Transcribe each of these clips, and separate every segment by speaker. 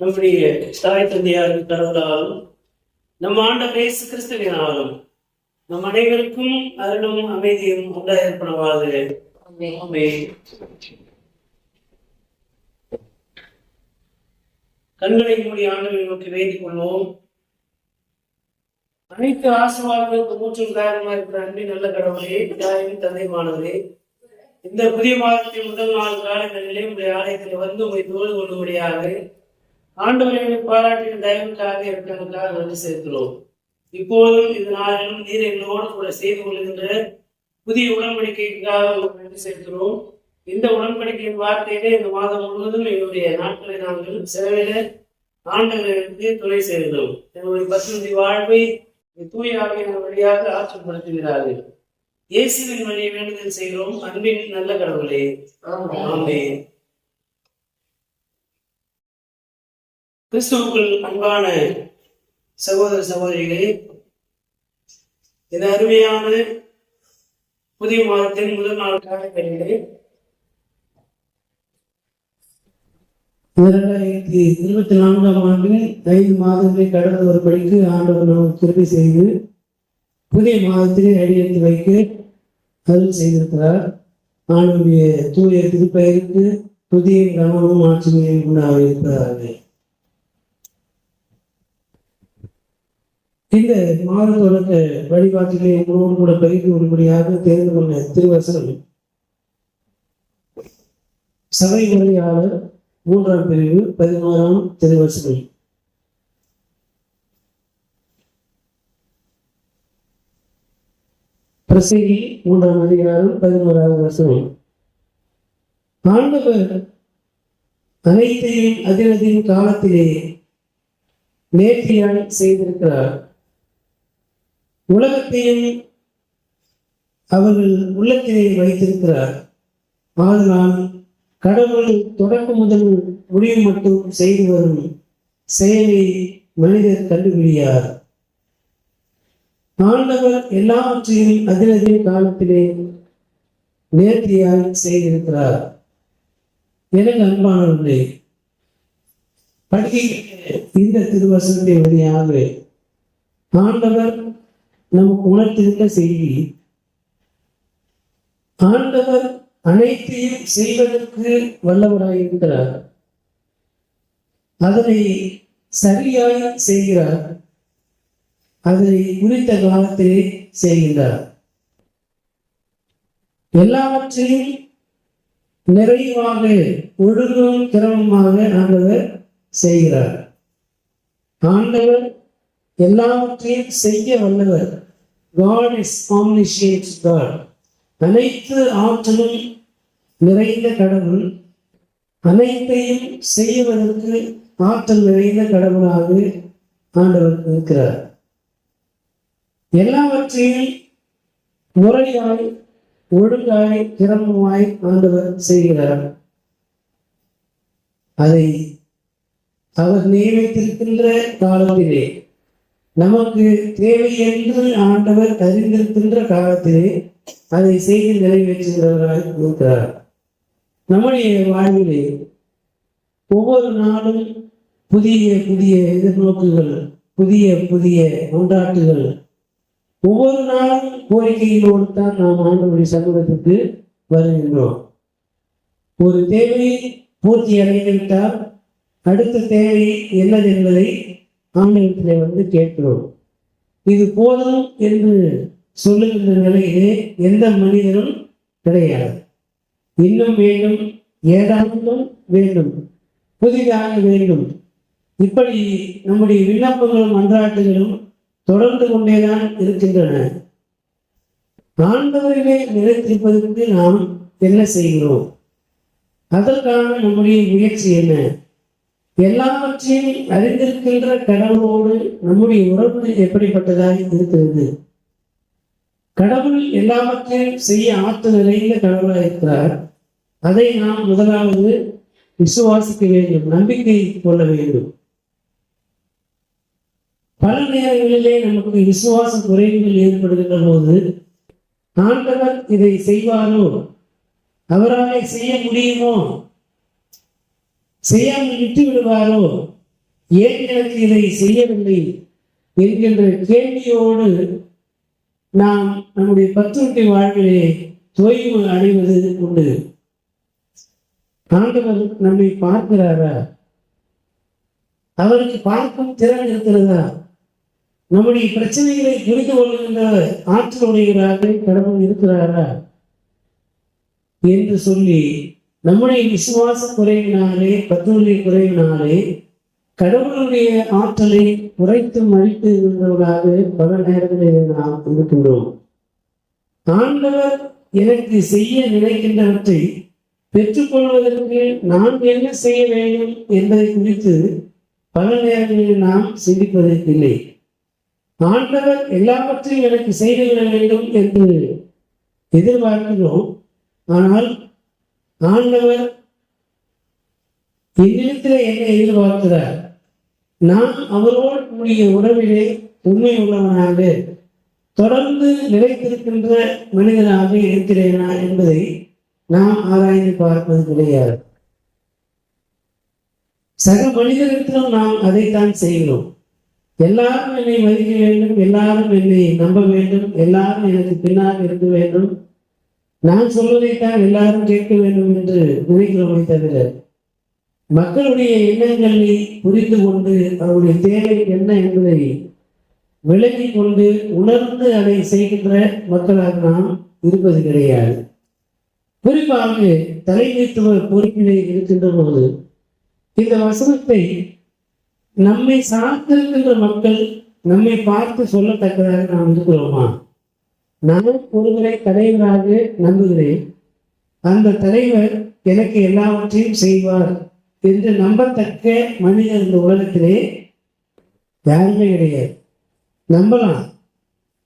Speaker 1: நம்முடைய தாய் தந்தையாரின் கடவுளாலும் நம் ஆண்டவர் இயேசு கிறிஸ்துவினாலும் நம் அனைவருக்கும் அருளும் அமைதியும் உண்டாயிருப்பனவாக ஆமென். கண்களை மூடி ஆண்டவரை நோக்கி வேண்டிக் கொள்வோம். அனைத்து ஆசீர்வாதங்களுக்கு மூச்சும் காரணமா இருக்கிற அன்பின் நல்ல கடவுளே தாயின் தந்தைமானவரே இந்த புதிய மாதத்தின் முதல் நாள் காலங்களிலே உடைய ஆலயத்தில் வந்து உங்களை தோல் கொள்ளும்படியாக ஆண்டவரை பாராட்டின தயவுக்காக இருக்கிறதுக்காக நன்றி சேர்க்கிறோம் இப்போதும் இந்த நாளிலும் நீர் எங்களோடு கூட செய்து கொள்கின்ற புதிய உடன்படிக்கைக்காக உங்களுக்கு நன்றி சேர்க்கிறோம் இந்த உடன்படிக்கையின் வார்த்தையிலே இந்த மாதம் முழுவதும் எங்களுடைய நாட்களை நாங்கள் செலவிட ஆண்டவர்களுக்கு துணை செய்கிறோம் எங்களுடைய பசுமதி வாழ்வை தூய ஆவியின் வழியாக ஆற்றப்படுத்துகிறார்கள். இயேசுவின் வழியை வேண்டுதல் செய்கிறோம். அன்பின் நல்ல கடவுளே. ஆமே கிறிஸ்துவுக்குள் அன்பான சகோதர சகோதரிகளே இந்த அருமையான புதிய மாதத்தின் முதல் நாள் காலங்களிலே இரண்டாயிரத்தி இருபத்தி நான்காம் ஆண்டு ஐந்து மாதங்களை கடந்து வரும்படிக்கு ஆண்டவர் நமக்கு திருப்பி செய்து புதிய மாதத்திலே அடியெடுத்து வைக்க அருள் செய்திருக்கிறார். ஆண்டுடைய தூய திருப்பெயருக்கு புதிய கவனமும் ஆட்சிமையும் உண்டாக இருக்கிறார்கள். இந்த மாத வழிகாட்டிலே உங்களோடு கூட பயிர்ந்து ஒருபடியாக தேர்ந்து கொண்ட திருவசனம். சபை முறையாளர் மூன்றாம் பிரிவு பதினோராம் திருவசனம். பிரசங்கி மூன்றாம் அதிகாரம் பதினோராவது வசனம். ஆண்டவர் அனைத்தையும் அதிரதின் காலத்திலே நேர்த்தியாய் செய்திருக்கிறார். உலகத்தையும் அவர்கள் உள்ளத்திலே வைத்திருக்கிறார். ஆனால் கடவுள் தொடக்கம் முதல் முடிவு மட்டும் செய்து வரும் செயலை மனிதர் கண்டுபிடியார் ஆண்டவர் எல்லாவற்றையும் அதிரதிய காலத்திலே நேர்த்தியாய் செய்திருக்கிறார். எனக்கு அன்பானவர்களே படிக்க இந்த திருவசனத்தை வழியாக ஆண்டவர் நமக்கு உணர்த்திருந்த செய்தி ஆண்டவர் அனைத்தையும் செய்வதற்கு வல்லவராயிருக்கிறார் அதனை சரியாய் செய்கிறார். அதை குறித்த காலத்திலே செய்கின்றார். எல்லாவற்றையும் நிறைவாக ஒழுங்கும் கிரமமாக ஆண்டவர் செய்கிறார். ஆண்டவர் எல்லாவற்றையும் செய்ய வல்லவர். காட் இஸ் omniscient காட் அனைத்து ஆற்றலும் நிறைந்த கடவுள். அனைத்தையும் செய்வதற்கு ஆற்றல் நிறைந்த கடவுளாக ஆண்டவர் இருக்கிறார். எல்லாவற்றையும் முறையாய் ஒழுங்காய் கிரமமாய் ஆண்டவர் செய்கிறார். அதை அவர் நியமித்திருக்கின்ற காலத்திலே நமக்கு தேவை என்று ஆண்டவர் அறிந்திருக்கின்ற காலத்திலே அதை செய்து நிறைவேற்றுகிறவராக இருக்கிறார். நம்முடைய வாழ்விலே ஒவ்வொரு நாளும் புதிய புதிய எதிர்நோக்குகள் புதிய புதிய கொண்டாட்டுகள் ஒவ்வொரு நாளும் கோரிக்கைகளோடு தான் நாம் ஆண்டவருடைய சமூகத்துக்கு வருகின்றோம். ஒரு தேவையை பூர்த்தி அடைந்துவிட்டால் அடுத்த தேவை என்னது என்பதை ஆண்டவத்திலே வந்து கேட்கிறோம். இது போதும் என்று சொல்லுகின்ற நிலையிலே எந்த மனிதனும் கிடையாது. இன்னும் வேண்டும் ஏதாவதும் வேண்டும் புதிதாக வேண்டும். இப்படி நம்முடைய விண்ணப்பங்களும் மன்றாட்டுகளும் தொடர்ந்து கொண்டேதான் இருக்கின்றன. ஆண்டவரிலே நிலைத்திருப்பதற்கு நாம் என்ன செய்கிறோம்? அதற்கான நம்முடைய முயற்சி என்ன? எல்லாவற்றையும் அறிந்திருக்கின்ற கடவுளோடு நம்முடைய உறவு எப்படிப்பட்டதாக இருக்கிறது கடவுள் எல்லாவற்றையும் செய்ய ஆற்று நிறைந்த கடவுளாக இருக்கிறார். அதை நாம் முதலாவது விசுவாசிக்க வேண்டும் நம்பிக்கை கொள்ள வேண்டும். பல நேரங்களிலே நமக்கு விசுவாச குறைவுகள் ஏற்படுகின்ற போது ஆண்டவர் இதை செய்வாரோ? அவரால் செய்ய முடியுமோ? செய்யாமல் விட்டு விடுவாரோ? ஏன் எனக்கு இதை செய்யவில்லை? என்கின்ற கேள்வியோடு நாம் நம்முடைய பத்திரிகை வாழ்விலே தொய்வு அடைவது உண்டு. ஆண்டவர் நம்மை பார்க்கிறாரா? அவருக்கு பார்க்கும் திறன் இருக்கிறதா? நம்முடைய பிரச்சனைகளை புரிந்து கொள்கின்ற ஆற்றலுடையவராக கடவுள் இருக்கிறாரா? என்று சொல்லி நம்முடைய விசுவாச குறைவினாலே பற்றுதலை குறைவினாலே கடவுளுடைய ஆற்றலை குறைத்து மதித்து இருந்தவர்களாக பல நேரங்களில் நாம் இருக்கின்றோம். ஆண்டவர் எனக்கு செய்ய நினைக்கின்றவற்றை பெற்றுக்கொள்வதற்கு நான் என்ன செய்ய வேண்டும் என்பதை குறித்து பல நேரங்களில் நாம் சிந்திப்பதற்கில்லை. ஆண்டவர் எல்லாவற்றையும் எனக்கு செய்துவிட வேண்டும் என்று எதிர்பார்க்கிறோம். ஆனால் ஆண்டவர் என்னிடத்தில் என்னை எதிர்பார்க்கிறார். நான் அவரோடு கூடிய உறவிலே உண்மை உள்ளவனாக தொடர்ந்து நிலைத்திருக்கின்ற மனிதனாக இருக்கிறேனா என்பதை நாம் ஆராய்ந்து பார்ப்பது கிடையாது. சக மனிதரிடத்திலும் நாம் அதைத்தான் செய்கிறோம். எல்லாரும் என்னை மதிக்க வேண்டும் எல்லாரும் என்னை நம்ப வேண்டும் எல்லாரும் எனக்கு பின்னால் இருக்க வேண்டும். நான் சொல்வதைத்தான் எல்லாரும் கேட்க வேண்டும் என்று நினைக்கிறோமே தவிர மக்களுடைய எண்ணங்களை புரிந்து கொண்டு அவருடைய தேவை என்ன என்பதை விளங்கி கொண்டு உணர்ந்து அதை செய்கின்ற மக்களாக நாம் இருப்பது கிடையாது. குறிப்பாக தலைமைத்துவ பொறுப்பிலே இருக்கின்ற போது இந்த வசனத்தை நம்மை சார்ந்திருக்கின்ற மக்கள் நம்மை பார்த்து சொல்லத்தக்கதாக நாம் இருக்கிறோமா? நான் ஒருவரை தலைவராக நம்புகிறேன். அந்த தலைவர் எனக்கு எல்லாவற்றையும் செய்வார் என்று நம்பத்தக்க மனிதர் இந்த உலகத்திலே யாருமே கிடையாது. நம்பலாம்.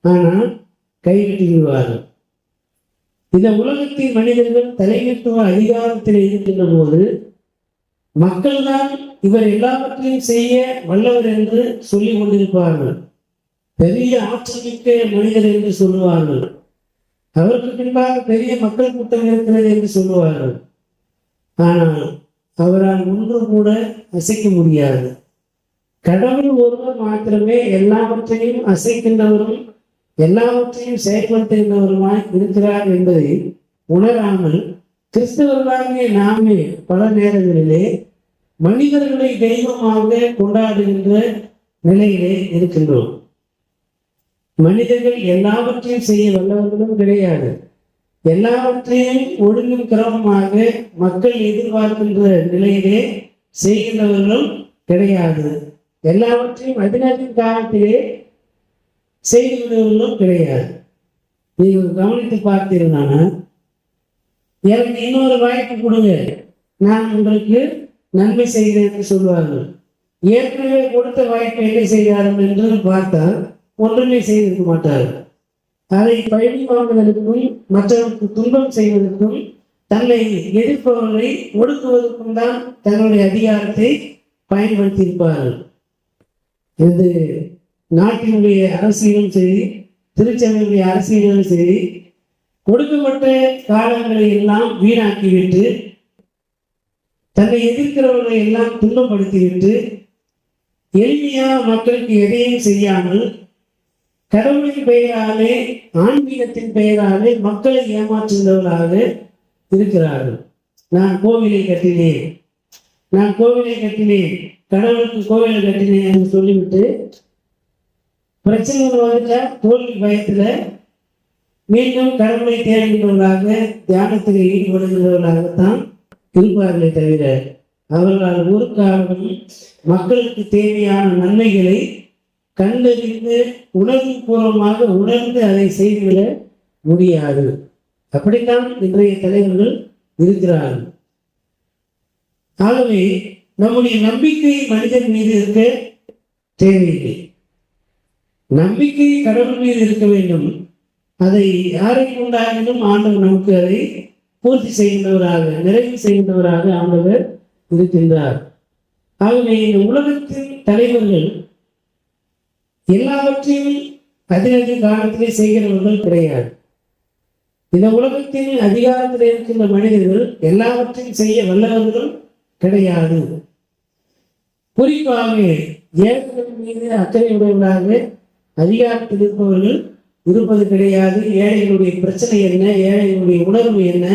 Speaker 1: ஆனால் கைவிட்டு விடுவார்கள். இந்த உலகத்தின் மனிதர்கள் தலைமைத்துவ அதிகாரத்தில் இருக்கின்ற போது மக்கள்தான் இவர் எல்லாவற்றையும் செய்ய வல்லவர் என்று சொல்லிக் கொண்டிருப்பார்கள். பெரிய ஆற்றல் மிக்க மனிதர் என்று சொல்லுவார்கள். அவருக்கு பின்பாக பெரிய மக்கள் கூட்டம் இருக்கிறது என்று சொல்லுவார்கள். ஆனால் அவரால் ஒன்று கூட அசைக்க முடியாது. கடவுள் ஒருவர் மாத்திரமே எல்லாவற்றையும் அசைக்கின்றவரும் எல்லாவற்றையும் செயல்படுத்துகின்றவருமாய் இருக்கிறார் என்பதை உணராமல் கிறிஸ்தவர்களாகிய நாமே பல நேரங்களிலே மனிதர்களை தெய்வமாக கொண்டாடுகின்ற நிலையிலே இருக்கின்றோம். மனிதர்கள் எல்லாவற்றையும் செய்ய வல்லவர்களும் கிடையாது. எல்லாவற்றையும் ஒழுங்கும் கிரமமாக மக்கள் எதிர்பார்க்கின்ற நிலையிலே செய்கின்றவர்களும் கிடையாது. எல்லாவற்றையும் அதினத்தின் காலத்திலே செய்கின்றவர்களும் கிடையாது. நீங்கள் கவனித்து பார்த்தீங்கன்னா எனக்கு இன்னொரு வாய்ப்பு கொடுங்க. நான் உங்களுக்கு நன்மை செய்கிறேன் என்று சொல்வார்கள். ஏற்கனவே கொடுத்த வாய்ப்பை என்ன செய்கிறார்கள் என்று பார்த்தால் ஒன்றுமே செய்திருக்க மாட்டார்கள் அதை பழி வாங்குவதற்கும் மற்றவருக்கு துன்பம் செய்வதற்கும் தன்னை எதிர்ப்பவர்களை ஒடுக்குவதற்கும் தான் தன்னுடைய அதிகாரத்தை பயன்படுத்தியிருப்பார்கள் இது நாட்டினுடைய அரசியலும் சரி திருச்சபையுடைய அரசியலும் சரி கொடுக்கப்பட்ட காலங்களை எல்லாம் வீணாக்கிவிட்டு தன்னை எதிர்க்கிறவர்களை எல்லாம் துன்பப்படுத்திவிட்டு எளிமையாக மக்களுக்கு எதையும் செய்யாமல் கடவுளின் பெயராலே ஆன்மீகத்தின் பெயராலே மக்களை ஏமாற்றுகிறவர்களாக இருக்கிறார்கள். நான் கோவிலை கட்டினேன். நான் கோவிலை கட்டினேன். கடவுளுக்கு கோவிலை கட்டினேன் என்று சொல்லிவிட்டு பிரச்சனைகள் வந்துட்டா தோல்வி பயத்தில் மீண்டும் கடவுளை தேடுகிறவர்களாக தியானத்தில் ஈடுபடுகிறவர்களாகத்தான் இருப்பார்களே தவிர அவர்களால் ஒரு காரணம் மக்களுக்கு தேவையான நன்மைகளை கண்டறிந்து உணர்வு பூர்வமாக உணர்ந்து அதை செய்துவிட முடியாது. அப்படித்தான் இன்றைய தலைவர்கள் இருக்கிறார்கள். ஆகவே நம்முடைய நம்பிக்கை மனிதன் மீது இருக்க தேவையில்லை. நம்பிக்கை கடவுள் மீது இருக்க வேண்டும். அதை யாரை கொண்டாகிலும் ஆண்டவர் நமக்கு அதை பூர்த்தி செய்கின்றவராக நிறைவு செய்கின்றவராக ஆண்டவர் இருக்கின்றார். ஆகவே இந்த உலகத்தின் தலைவர்கள் எல்லாவற்றையும் அதிக காலத்திலே செய்கிறவர்கள் கிடையாது. இந்த உலகத்தின் அதிகாரத்தில் இருக்கின்ற மனிதர்கள் எல்லாவற்றையும் செய்ய வல்லவர்கள் கிடையாது. குறிப்பாக ஏழைகள் மீது அக்கறையுடையவர்களாக அதிகாரத்தில் இருப்பவர்கள் இருப்பது கிடையாது. ஏழைகளுடைய பிரச்சனை என்ன? ஏழைகளுடைய உணர்வு என்ன?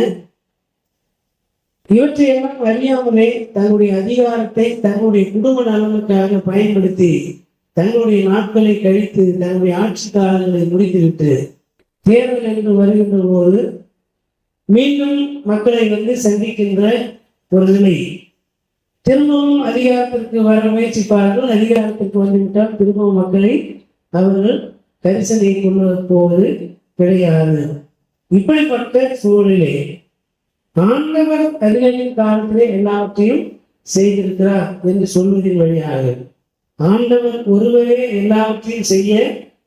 Speaker 1: இவற்றையெல்லாம் அறியாமலே தன்னுடைய அதிகாரத்தை தன்னுடைய குடும்ப நலனுக்காக பயன்படுத்தி தங்களுடைய நாட்களை கழித்து தங்களுடைய ஆட்சி காலங்களை முடித்துவிட்டு தேர்தல் என்று வருகின்ற போது மீண்டும் மக்களை வந்து சந்திக்கின்ற ஒரு நிலை. திரும்பவும் அதிகாரத்திற்கு வர முயற்சிப்பார்கள். அதிகாரத்திற்கு வந்துவிட்டால் திரும்பவும் மக்களை அவர்கள் கரிசனை கொண்டு போவது கிடையாது. இப்படிப்பட்ட சூழலிலே ஆண்டவர் அதிகளின் காலத்திலே எல்லாவற்றையும் செய்திருக்கிறார் என்று சொல்வதின் வழியாக. ஆண்டவர் ஒருவரே எல்லாவற்றையும் செய்ய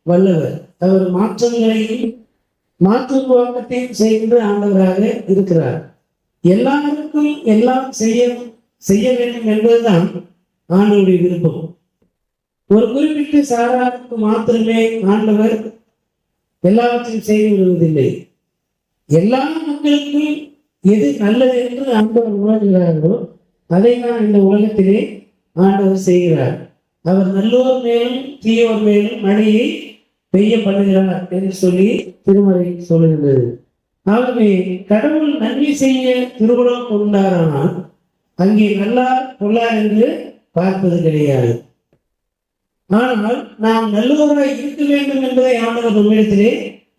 Speaker 1: வல்லவர். அவர் மாற்றங்களையும் மாற்று உருவாக்கத்தையும் செய்கின்ற ஆண்டவராக இருக்கிறார். எல்லாருக்கும் எல்லாம் செய்ய செய்ய வேண்டும் என்பதுதான் ஆண்டவருடைய விருப்பம். ஒரு குறிப்பிட்ட சாராருக்கு மாத்திரமே ஆண்டவர் எல்லாவற்றையும் செய்து விடுவதில்லை. எல்லா மக்களுக்கும் எது நல்லது என்று ஆண்டவர் உணர்கிறார்களோ அதை தான் இந்த உலகத்திலே ஆண்டவர் செய்கிறார். அவர் நல்லோர் மேலும் தீயோர் மேலும் மழையை பெய்ய பண்ணுகிறார் என்று சொல்லி திருமறை சொல்லுகின்றது. ஆகவே கடவுள் நன்மை செய்ய திருமணம் கொண்டாரானால் அங்கே நல்லா பொல்லார் என்று பார்ப்பது கிடையாது. ஆனால் நாம் நல்லவராய் இருக்க வேண்டும் என்பதை ஆண்டவர் நம்மிடத்திலே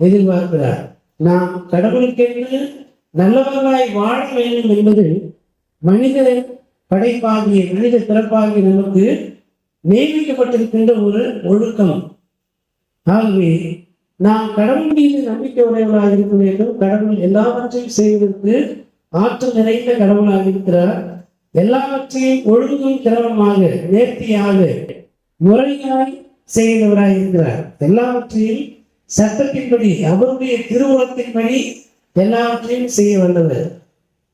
Speaker 1: எதிர்பார்க்கிறார். நாம் கடவுளுக்கென்று நல்லவர்களாய் வாழ வேண்டும் என்பது மனித படைப்பாகிய மனித பிறப்பாகிய நமக்கு நியமிக்கப்பட்டிருக்கின்ற ஒரு ஒழுக்கம். ஆகவே நாம் கடவுள் மீது நம்பிக்கை உடையவர்களாக இருக்க வேண்டும். கடவுள் எல்லாவற்றையும் செய்வதற்கு ஆற்றல் நிறைந்த கடவுளாக இருக்கிறார். எல்லாவற்றையும் ஒழுங்கும் திரவமாக நேர்த்தியாக முறையாய் செய்கிறவராக இருக்கிறார். எல்லாவற்றையும் சட்டத்தின்படி அவருடைய திருவுளத்தின்படி எல்லாவற்றையும் செய்ய வல்லவர்.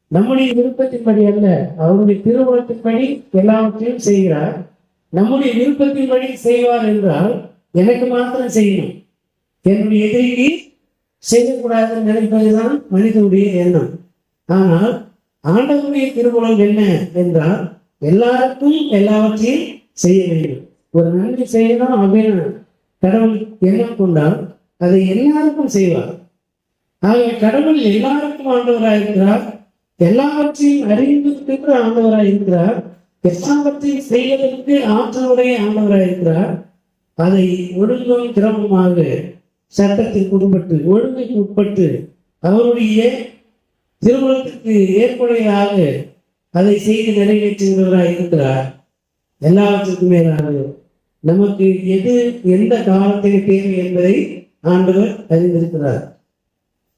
Speaker 1: நம்முடைய விருப்பத்தின்படி அல்ல அவருடைய திருவுளத்தின்படி எல்லாவற்றையும் செய்கிறார். நம்முடைய விருப்பத்தின்படி செய்வார் என்றால் எனக்கு மாத்திரம் செய்யணும். என்னுடைய எதிரிக்கு செய்யக்கூடாதுன்னு நினைப்பதுதான் மனிதனுடைய எண்ணம். ஆனால் ஆண்டவருடைய திருமணம் என்ன என்றால் எல்லாருக்கும் எல்லாவற்றையும் செய்ய வேண்டும். ஒரு நன்மை செய்யணும் அப்படின்னு கடவுள் எண்ணம் கொண்டால் அதை எல்லாருக்கும் செய்வார். ஆகவே கடவுள் எல்லாருக்கும் ஆண்டவராக இருக்கிறார் எல்லாவற்றையும் அறிந்திருக்கின்ற ஆண்டவராக இருக்கிறார் எல்லாவற்றை செய்வதற்கு ஆற்றலுடைய ஆண்டவராக இருக்கிறார் அதை ஒழுங்கும் கிரமமாக சட்டத்திற்கு உட்பட்டு ஒழுங்குக்கு உட்பட்டு அவருடைய திருமணத்திற்கு ஏற்புடையாக அதை செய்து நிறைவேற்றுகிறவராக இருக்கிறார். எல்லாவற்றுக்கும் மேலாக நமக்கு எது எந்த காலத்தில் தேவை என்பதை ஆண்டவர் அறிந்திருக்கிறார்.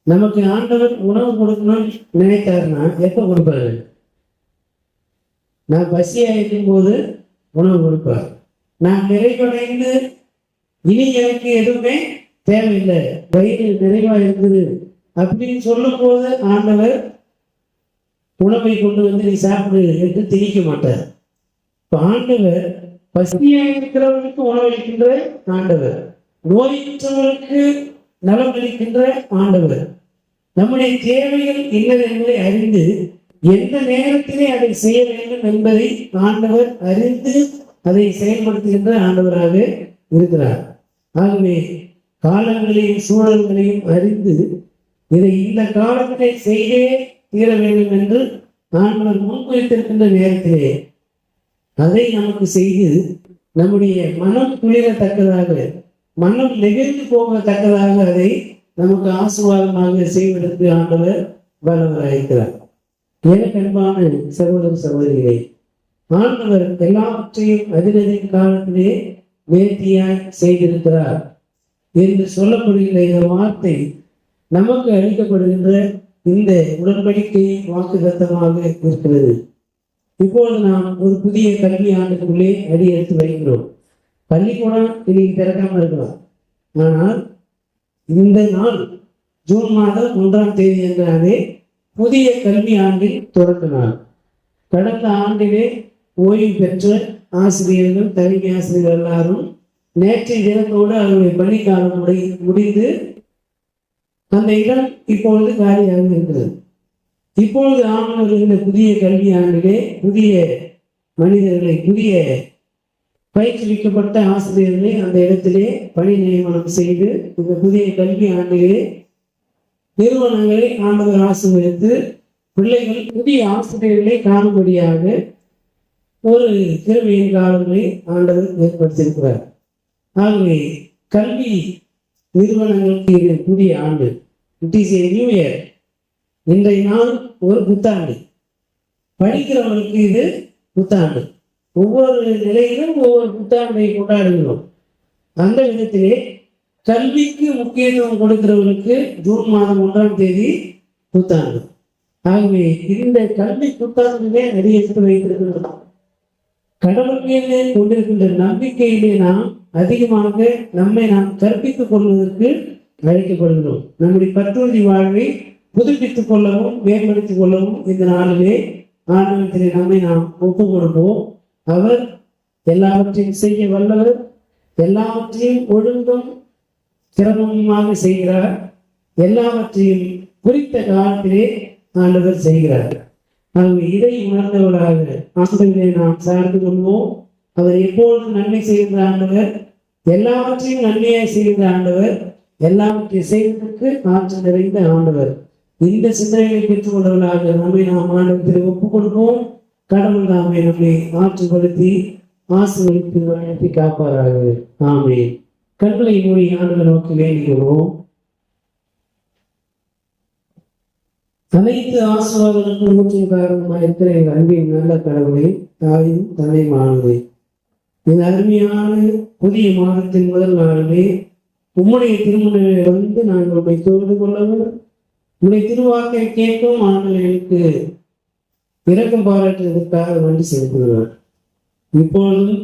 Speaker 1: நமக்கு ஆண்டவர் உணவு கொடுக்கணும்னு நினைத்தாருன்னா எப்போ கொடுப்பாரு? நான் பசியாக இருக்கும்போது உணவு கொடுப்பார். நான் நிறைவடைந்து இனி எனக்கு எதுவுமே தேவையில்லை. வயிறு நிறைவாக இருக்குது அப்படின்னு சொல்லும் போது ஆண்டவர் உணவை கொண்டு வந்து நீ சாப்பிடு என்று திணிக்க மாட்டார். இப்ப ஆண்டவர் பசியாக இருக்கிறவர்களுக்கு உணவளிக்கின்ற ஆண்டவர் நோயற்றவர்களுக்கு நலம் அளிக்கின்ற ஆண்டவர். நம்முடைய தேவைகள் என்னது என்பதை அறிந்து எந்த நேரத்திலே அதை செய்ய வேண்டும் என்பதை ஆண்டவர் அறிந்து அதை செயல்படுத்துகின்ற ஆண்டவராக இருக்கிறார். ஆகவே காலங்களையும் சூழல்களையும் அறிந்து இதை இந்த காலத்திலே செய்தே தீர வேண்டும் என்று ஆண்டவர் முன்வைத்திருக்கின்ற நேரத்திலே அதை நமக்கு செய்து நம்முடைய மனம் குளிரத்தக்கதாக மனம் நெகிழ்ந்து போகத்தக்கதாக அதை நமக்கு ஆசீர்வாதமாக செய்வதற்கு ஆண்டவர் வல்லவராயிருக்கிறார். எனக்கு அன்பான சகோதர சகோதரிகளே? ஆண்டவர் எல்லாவற்றையும் அதிரதின் காலத்திலே நேர்த்தியாய் செய்திருக்கிறார். என்று சொல்லப்படுகின்ற இந்த வார்த்தை நமக்கு அளிக்கப்படுகின்ற இந்த உடன்படிக்கை வாக்குதத்தமாக இருக்கிறது. இப்போது நாம் ஒரு புதிய கல்வி ஆண்டுக்குள்ளே அடி எடுத்து பள்ளிக்கூடம் இன்னைக்கு திறக்காமல் இருக்கலாம். ஆனால் இந்த நாள் ஜூன் மாதம் ஒன்றாம் தேதி என்றாலே புதிய கல்வி ஆண்டில் தொடங்கினார். கடந்த ஆண்டிலே ஓய்வு பெற்ற ஆசிரியர்கள் தலைமை ஆசிரியர்கள் எல்லாரும் நேற்றைய தினத்தோடு அவருடைய பணிக்காலம் முடி முடிந்து அந்த இடம் இப்பொழுது காலியாக இருக்கிறது. இப்பொழுது ஆண்டு வருகின்ற புதிய கல்வி ஆண்டிலே புதிய மனிதர்களை புதிய பயிற்றுவிக்கப்பட்ட ஆசிரியர்களை அந்த இடத்திலே பணி நியமனம் செய்து இந்த புதிய கல்வி ஆண்டிலே நிறுவனங்களை ஆண்டவர் ஆசீர்வதித்து பிள்ளைகள் புதிய ஆசிரியர்களை காணும்படியாக ஒரு திருமையின் காலங்களை ஆண்டவர் ஏற்படுத்தியிருக்கிறார். ஆகவே கல்வி நிறுவனங்களுக்கு இது புதிய ஆண்டு. It is a new year இன்றைய நாள் ஒரு புத்தாண்டு. படிக்கிறவர்களுக்கு இது புத்தாண்டு. ஒவ்வொரு நிலையிலும் ஒவ்வொரு புத்தாண்டை கொண்டாடுகிறோம். அந்த விதத்திலே கல்விக்கு முக்கியத்துவம் கொடுக்கிறவருக்கு ஜூன் மாதம் ஒன்றாம் தேதி புத்தாண்டு. ஆகவே இந்த கல்வி புத்தாண்டிலே அடியெடுத்து வைத்திருக்கின்றோம். கடவுள் மீது கொண்டிருக்கின்ற நம்பிக்கையிலே நாம் அதிகமாக நம்மை நாம் கற்பித்துக் கொள்வதற்கு அழைக்கப்படுகிறோம். நம்முடைய பற்றுறுதி வாழ்வை புதுப்பித்துக் கொள்ளவும் மேம்படுத்திக் கொள்ளவும் இந்த நாளிலே ஆண்டவத்திலே நம்மை நாம் ஒப்புக் கொடுப்போம். அவர் எல்லாவற்றையும் செய்ய வல்லவர். எல்லாவற்றையும் ஒழுங்கும் சிரமமாக செய்கிறார் எல்லாவற்றையும் குறித்த காலத்திலே ஆண்டவர் செய்கிறார். ஆகவே இதை உணர்ந்தவர்களாக ஆண்டவரை நாம் சார்ந்து கொள்வோம். அவர் எப்பொழுதும் நன்மை செய்கின்ற ஆண்டவர் எல்லாவற்றையும் நன்மையாய் செய்கிற ஆண்டவர் எல்லாவற்றையும் செய்வதற்கு ஆற்றல் நிறைந்த ஆண்டவர். இந்த சிந்தனைகளை பெற்றுக் கொண்டவர்களாக நம்மை நாம் ஆண்டவத்தில் ஒப்புக் கொடுப்போம். கடவுள் நாமே நம்மை ஆற்றுப்படுத்தி ஆசீர்வதித்து வழங்கி காப்பாராக. ஆமே கண்களை மூடி ஆண்டு நோக்கி வேண்டுகிறோம். அனைத்து ஆசீர்வாதங்களுக்கும் மூச்சும் காரணமாக இருக்கிற எங்கள் அன்பின் நல்ல கடவுளை தாயும் தலைமானவை இந்த அருமையான புதிய மாதத்தின் முதல் நாளிலே உம்முடைய திருமணங்களை வந்து நாங்கள் உண்மை தொழுது கொள்ளவும் உடைய திருவாக்கை கேட்கும் ஆண்கள் எனக்கு இறக்கம் பாராட்டுவதற்காக வந்து செலுத்துகிறார். இப்பொழுதும்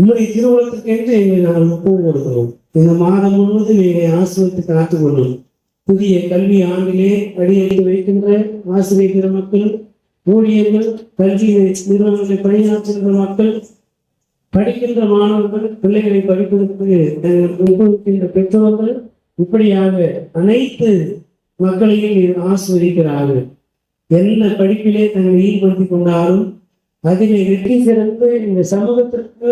Speaker 1: உம்முடைய என்று எங்களை நாங்கள் ஒப்புக் கொடுக்கிறோம். இந்த மாதம் முழுவதும் எங்களை ஆசிரியத்து காத்துக்கொள்ளும் புதிய கல்வி ஆண்டிலே அடியெடுத்து வைக்கின்ற ஆசிரியர் பெருமக்கள் ஊழியர்கள் கல்வி நிறுவனங்களை பணியாற்றுகின்ற மக்கள் படிக்கின்ற மாணவர்கள் பிள்ளைகளை படிப்பதற்கு பெற்றோர்கள் இப்படியாக அனைத்து மக்களையும் நீர் ஆசிர்வதிக்கிறார்கள். என்ன படிப்பிலே தங்களை ஈடுபடுத்திக் கொண்டாலும் அதிலே வெற்றி சிறந்து இந்த சமூகத்திற்கு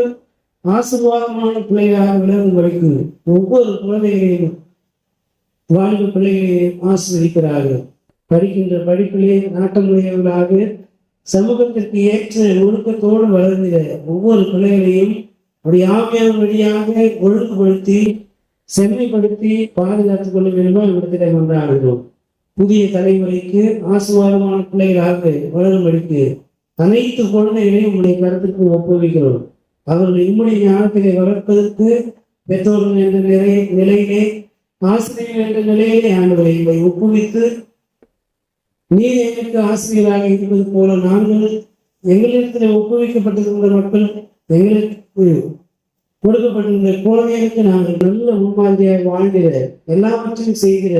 Speaker 1: ஆசீர்வாதமான பிள்ளைகளாக விளங்கும் வரைக்கும் ஒவ்வொரு குழந்தைகளையும் வாழ்வு பிள்ளைகளையும் ஆசீர்வதிக்கிறார்கள். படிக்கின்ற படிப்பிலே நாட்டமுடையவர்களாக சமூகத்திற்கு ஏற்ற ஒழுக்கத்தோடு வளர்ந்த ஒவ்வொரு பிள்ளைகளையும் அப்படி ஆமையான வழியாக ஒழுங்குபடுத்தி செம்மைப்படுத்தி பாதுகாத்துக் கொள்ள வேண்டும்? இடத்திலே கொண்டாடுகிறோம் புதிய தலைமுறைக்கு ஆசீர்வாதமான பிள்ளைகளாக வளரும்படிக்கு அனைத்து குழந்தைகளையும் உங்களுடைய கருத்துக்கு ஒப்புவிக்கிறோம். அவர்கள் இம்முடைய ஞானத்திலே வளர்ப்பதற்கு பெற்றோர்கள் என்ற நிலை நிலையிலே ஆசிரியர் என்ற நிலையிலே ஆண்டவரை எங்களை ஒப்புவித்து நீர் எங்களுக்கு ஆசிரியராக இருப்பது போல நாங்கள் எங்களிடத்தில் ஒப்புவிக்கப்பட்டிருக்கின்ற மக்கள் எங்களுக்கு கொடுக்கப்பட்டிருந்த குழந்தைகளுக்கு நாங்கள் நல்ல முன்மாதிரியாக வாழ்கிற எல்லாவற்றையும் செய்கிற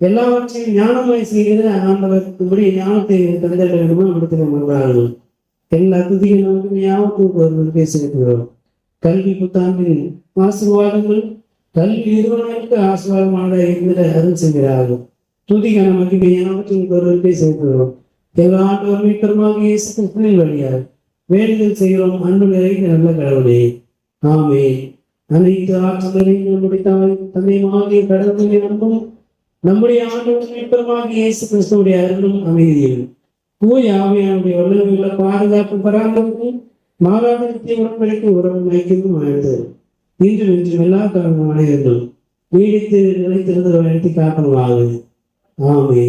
Speaker 1: எல்லாவற்றையும் ஞானமாய் செய்கிற ஆண்டவர் ஞானத்தை தந்திட வேண்டுமோ இடத்துல வருவார்கள் எல்லா துதிகள் நமக்கு ஒருவர் பேசியிருக்கிறோம். கல்வி புத்தாண்டில் ஆசீர்வாதங்கள் கல்வி நிறுவனங்களுக்கு ஆசீர்வாதமாக இருந்திட அருள் செய்கிறார்கள். துதிகன நமக்கு ஒருவர் பேசியிருக்கிறோம். எங்கள் ஆண்டவர் மீட்டருமாக இயேசு கிறிஸ்துவின் வழியாக வேண்டுதல் செய்கிறோம். அன்பு நிறைந்த நல்ல கடவுளே. ஆமே அனைத்து ஆற்றலையும் நம்முடைய தாய் தந்தையுமாகிய கடவுளை அன்பும் நம்முடைய ஆண்டவர் மீட்பருமாக இயேசு கிறிஸ்துவுடைய அருளும் அமைதியும். தூய் ஆவியானுடைய வல்லமைகளை பாதுகாப்பு பராமரிப்பு மாதாந்திரத்தை உடன்படிக்கை உறவு நைக்கும் வாழ்ந்து இன்றும் இன்றும் எல்லா காரணமான இருந்தும் நீடித்து நிலைத்திருந்து வளர்த்தி காப்பதாக ஆமே